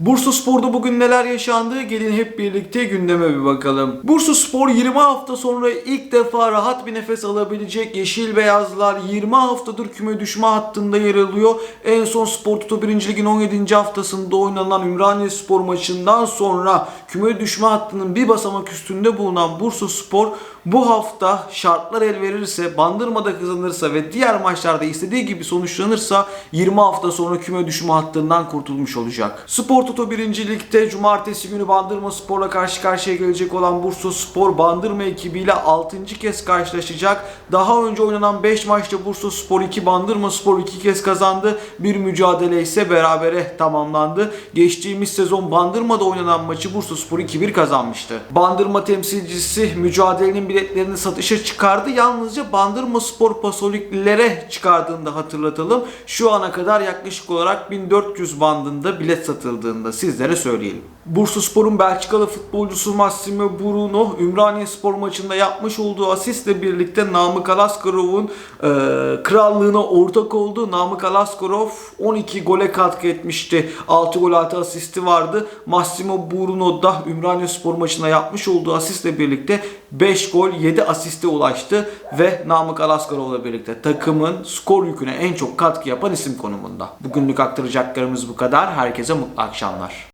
Bursa Spor'da bugün neler yaşandı? Gelin hep birlikte gündeme bir bakalım. Bursa Spor 20 hafta sonra ilk defa rahat bir nefes alabilecek Yeşil Beyazlar 20 haftadır küme düşme hattında yer alıyor. En son Spor Toto 1. Lig'in 17. haftasında oynanan Ümraniye Spor maçından sonra küme düşme hattının bir basamak üstünde bulunan Bursa Spor bu hafta şartlar el verirse, Bandırma'da kazanırsa ve diğer maçlarda istediği gibi sonuçlanırsa 20 hafta sonra küme düşme hattından kurtulmuş olacak. Spor Toto 1. Lig'de cumartesi günü Bandırma Spor'la karşı karşıya gelecek olan Bursa Spor Bandırma ekibiyle 6. kez karşılaşacak. Daha önce oynanan 5 maçta Bursa Spor 2, Bandırma Spor 2 kez kazandı. Bir mücadele ise berabere tamamlandı. Geçtiğimiz sezon Bandırma'da oynanan maçı Bursa Spor 2-1 kazanmıştı. Bandırma temsilcisi mücadelenin biletlerini satışa çıkardı. Yalnızca Bandırma Spor Pasoliklilere çıkardığını da hatırlatalım. Şu ana kadar yaklaşık olarak 1400 bandında bilet satıldığında sizlere söyleyelim. Bursa Spor'un Belçikalı futbolcusu Massimo Bruno Ümraniye Spor maçında yapmış olduğu asistle birlikte Namık Alaskarov'un e, krallığına ortak oldu. Namık Alaskarov 12 gole katkı etmişti. 6 gol 6 asisti vardı. Massimo Bruno da Ümraniye Spor maçında yapmış olduğu asistle birlikte 5 gol 7 asiste ulaştı ve Namık Alaskarov'la birlikte takımın skor yüküne en çok katkı yapan isim konumunda. Bugünlük aktaracaklarımız bu kadar. Herkese mutlu akşamlar.